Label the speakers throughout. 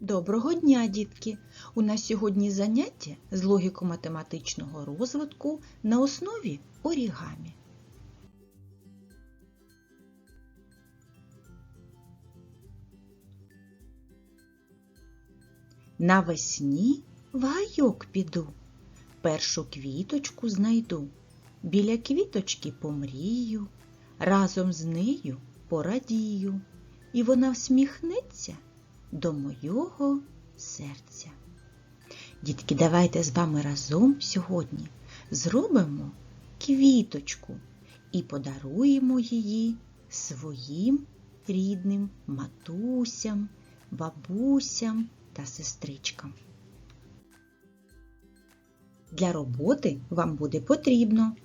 Speaker 1: Доброго дня, дітки! У нас сьогодні заняття з логіко-математичного розвитку на основі орігамі. Навесні в гайок піду, першу квіточку знайду, біля квіточки помрію, разом з нею порадію, і вона всміхнеться до мого серця. Дітки, давайте з вами разом сьогодні зробимо квіточку і подаруємо її своїм рідним матусям, бабусям та сестричкам. Для роботи вам буде потрібно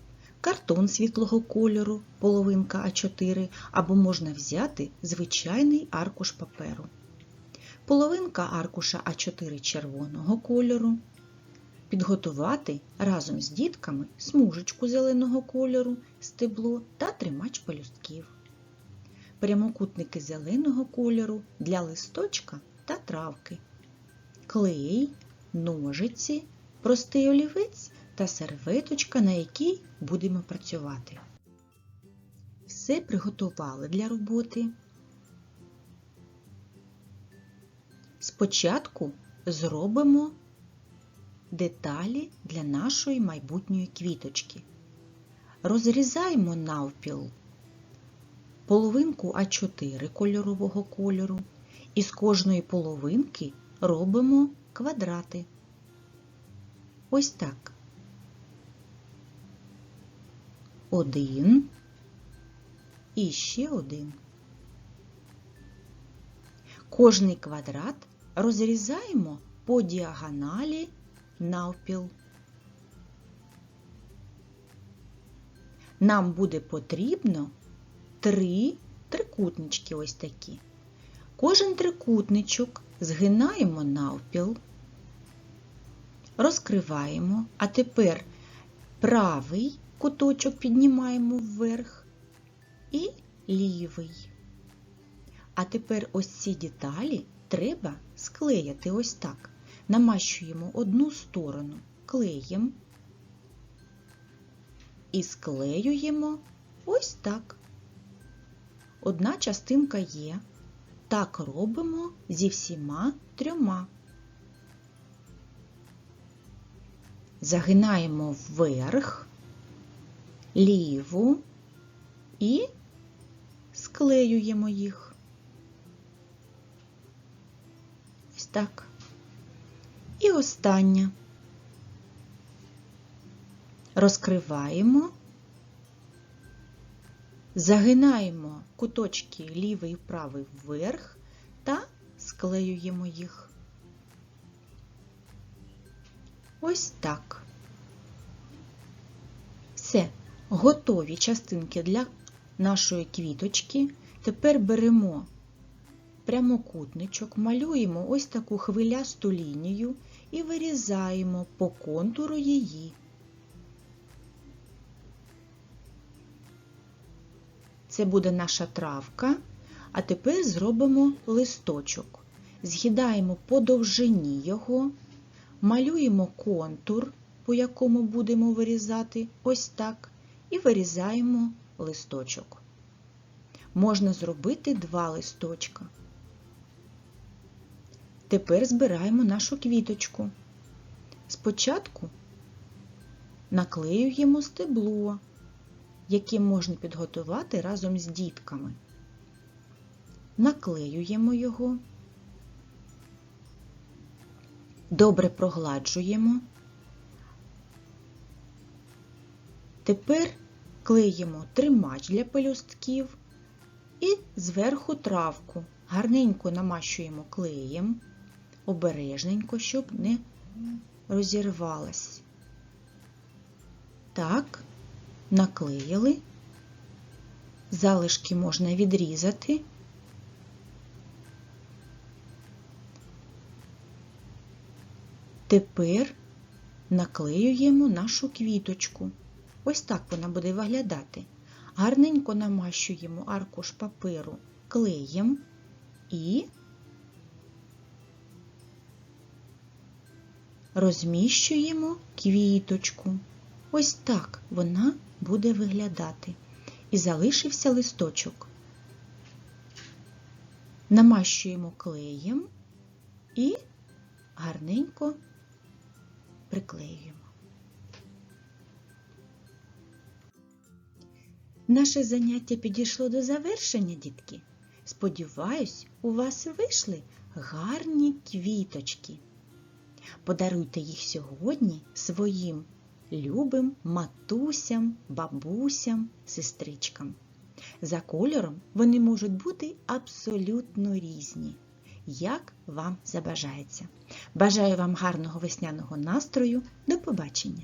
Speaker 1: картон світлого кольору, половинка А4, або можна взяти звичайний аркуш паперу половинка аркуша А4 червоного кольору, підготувати разом з дітками смужечку зеленого кольору, стебло та тримач пелюстків, прямокутники зеленого кольору для листочка та травки, клей, ножиці, простий олівець та серветочка, на якій будемо працювати. Все приготували для роботи. Спочатку зробимо деталі для нашої майбутньої квіточки. Розрізаємо навпіл половинку А4 кольорового кольору і з кожної половинки робимо квадрати. Ось так. Один і ще один. Кожний квадрат розрізаємо по діагоналі навпіл. Нам буде потрібно три трикутнички ось такі. Кожен трикутничок згинаємо навпіл, розкриваємо, а тепер правий куточок піднімаємо вверх і лівий. А тепер ось ці деталі треба склеяти ось так. Намащуємо одну сторону клеєм і склеюємо ось так. Одна частинка є. Так робимо зі всіма трьома. Загинаємо вверх, ліву і склеюємо їх. Так. І остання. Розкриваємо, загинаємо куточки лівий і правий вверх та склеюємо їх. Ось так. Все, готові частинки для нашої квіточки. Тепер беремо прямокутничок, малюємо ось таку хвилясту лінію і вирізаємо по контуру її. Це буде наша травка, а тепер зробимо листочок. З'їдаємо по довжині його, малюємо контур, по якому будемо вирізати ось так, і вирізаємо листочок. Можна зробити два листочка. Тепер збираємо нашу квіточку. Спочатку наклеюємо стебло, яке можна підготувати разом з дітками. Наклеюємо його, добре прогладжуємо. Тепер клеїмо тримач для пелюстків і зверху травку. Гарненько намащуємо клеєм обережненько, щоб не розірвалась. Так, наклеїли, залишки можна відрізати. Тепер наклеюємо нашу квіточку. Ось так вона буде виглядати. Гарненько намащуємо аркуш паперу клеєм і розміщуємо квіточку. Ось так вона буде виглядати. І залишився листочок. Намащуємо клеєм і гарненько приклеюємо. Наше заняття підійшло до завершення, дітки. Сподіваюсь, у вас вийшли гарні квіточки. Подаруйте їх сьогодні своїм любим матусям, бабусям, сестричкам. За кольором вони можуть бути абсолютно різні, як вам забажається. Бажаю вам гарного весняного настрою. До побачення!